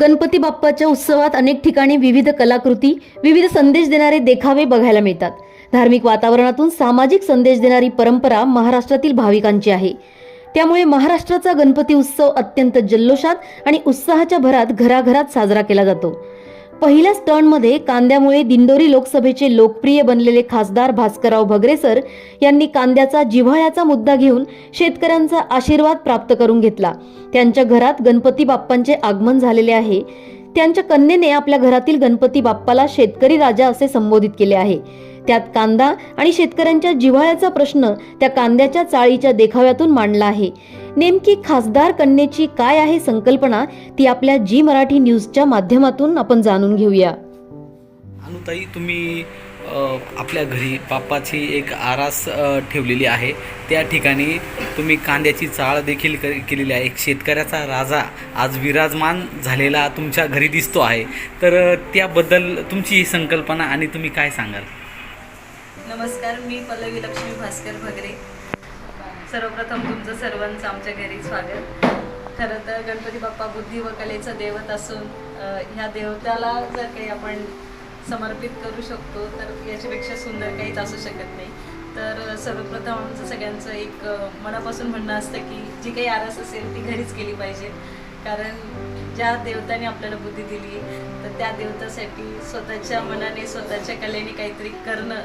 गणपती बाप्पाच्या उत्सवात अनेक ठिकाणी विविध कलाकृती विविध संदेश देणारे देखावे बघायला मिळतात. धार्मिक वातावरणातून सामाजिक संदेश देणारी परंपरा महाराष्ट्रातील भाविकांची आहे. त्यामुळे महाराष्ट्राचा गणपती उत्सव अत्यंत जल्लोषात आणि उत्साहाच्या भरात घराघरात साजरा केला जातो. पहिल्या स्टंटमध्ये कांद्यामुळे दिंडोरी लोकसभेचे लोकप्रिय बनलेले खासदार भास्करराव भगरेसर यांनी कांद्याचा जिव्हाळ्याचा मुद्दा घेऊन शेतकऱ्यांचा आशीर्वाद प्राप्त करून घेतला. त्यांच्या घरात गणपती बाप्पांचे आगमन झालेले आहे. त्यांच्या कन्येने आपल्या घरातील गणपती बाप्पाला शेतकरी राजा असे संबोधित केले आहे. त्यात कांदा आणि शेतकऱ्यांच्या जिव्हाळ्याचा प्रश्न त्या कांद्याच्या चाळीच्या देखाव्यातून मांडला आहे. नेमकी खासदार कन्येची काय आहे संकल्पना ती आपल्या जी मराठी न्यूजच्या माध्यमातून आपण जाणून घेऊया. अनुताई तुम्ही आपल्या घरी बाप्पाची एक आरास ठेवलेली आहे. त्या ठिकाणी तुम्ही कांद्याची चाळ देखील क- केलेली आहे. एक शेतकऱ्याचा राजा आज विराजमान झालेला तुमच्या घरी दिसतो आहे. तर त्याबद्दल तुमची ही संकल्पना आणि तुम्ही काय सांगाल? नमस्कार मी पल्लवी लक्ष्मी भास्कर भगरे. सर्वप्रथम तुमचं सर्वांचं आमच्या घरी स्वागत. खरं तर गणपती बाप्पा बुद्धी व कलेचं दैवत असून ह्या देवताला जर काही आपण समर्पित करू शकतो तर याच्यापेक्षा सुंदर काहीच असू शकत नाही. तर सर्वप्रथम आमचं सगळ्यांचं एक मनापासून म्हणणं असतं की जी काही आरास असेल ती घरीच केली पाहिजे. कारण ज्या देवताने आपल्याला बुद्धी दिली तर त्या देवतासाठी स्वतःच्या मनाने स्वतःच्या कलेने काहीतरी करणं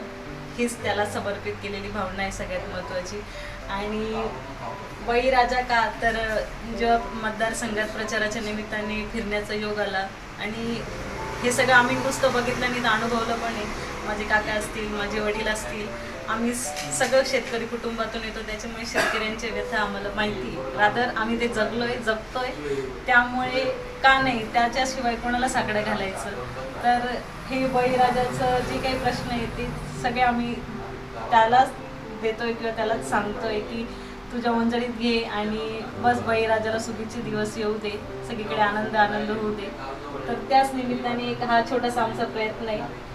हीच त्याला समर्पित केलेली भावना आहे सगळ्यात महत्त्वाची. आणि बळीराजा का? तर जेव्हा मतदारसंघात प्रचाराच्या निमित्ताने फिरण्याचा योग आला. आणि हे सगळं आम्ही नुसतं बघितलं आणि अनुभवलं पण आहे माझे काका असतील माझे वडील असतील आम्ही सगळं शेतकरी कुटुंबातून येतो. त्याच्यामुळे शेतकऱ्यांचे व्यथा आम्हाला माहिती रादर आम्ही ते जगलोय जगतोय. त्यामुळे का नाही त्याच्याशिवाय कोणाला साकडं घालायचं? तर हे बळीराजाचं जे काही प्रश्न आहे ते सगळे आम्ही त्यालाच देतोय किंवा त्यालाच सांगतोय की तुझ्या मंजळीत घे आणि बस बळीराजाला सुखीचे दिवस येऊ दे. सगळीकडे आनंद आनंद होऊ दे. तर त्याच निमित्ताने एक हा छोटासा आमचा प्रयत्न आहे.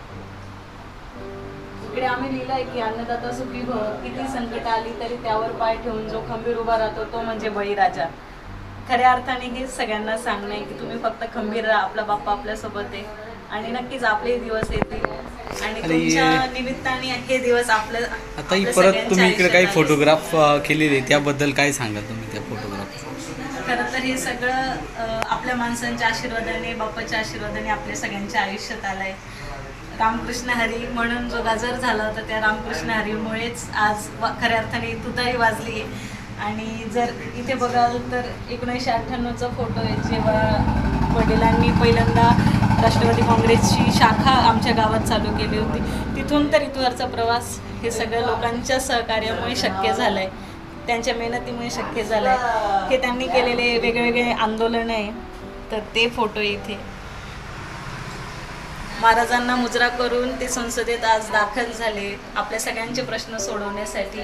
इकडे आम्ही लिहिलंय की अन्नदाता सुखी भव. किती संकट आली तरी त्यावर पाय ठेवून जो खंबीर उभा राहतो तो म्हणजे बळीराजा खऱ्या अर्थाने हे सगळ्यांना सांगणं आहे की तुम्ही फक्त खंबीर राहा. आपला बाप्पा आपल्यासोबत आहे. आणि नक्कीच आपले दिवस येतील. आणि हे दिवस आपल्या आता परत तुम्ही इकडे काही. फोटोग्राफ केलेले त्याबद्दल काय सांगाल तुम्ही त्या फोटोग्राफ खरं तर हे सगळं आपल्या माणसांच्या आशीर्वादाने बाप्पाच्या आशीर्वादाने आपल्या सगळ्यांच्या आयुष्यात आलंय. रामकृष्ण हरी म्हणून जो गाजर झाला होता त्या रामकृष्ण हरीमुळेच आज खऱ्या अर्थाने तुतारी वाजली आहे. आणि जर इथे बघाल तर एकोणीसशे अठ्ठ्याण्णवचा फोटो आहे जेव्हा वडिलांनी पहिल्यांदा राष्ट्रवादी काँग्रेसची शाखा आमच्या गावात चालू केली होती. तिथून तर इथवरचा प्रवास हे सगळ्या लोकांच्या सहकार्यामुळे शक्य झालं आहे त्यांच्या मेहनतीमुळे शक्य झालं आहे हे त्यांनी केलेले वेगवेगळे आंदोलन आहे. तर ते फोटो इथे. महाराजांना मुजरा करून ते संसदेत आज दाखल झाले. आपल्या सगळ्यांचे प्रश्न सोडवण्यासाठी.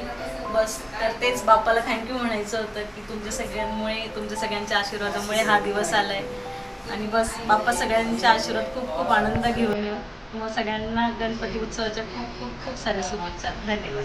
बस तर तेच बाप्पाला थँक्यू म्हणायचं होतं की तुमच्या सगळ्यांमुळे तुमच्या सगळ्यांच्या आशीर्वादामुळे हा दिवस आला आहे आणि बस बाप्पा सगळ्यांच्या आशीर्वाद खूप खूप आनंद घेऊन येऊ. मग सगळ्यांना गणपती उत्सवाच्या खूप खूप खूप साऱ्या शुभेच्छा. धन्यवाद.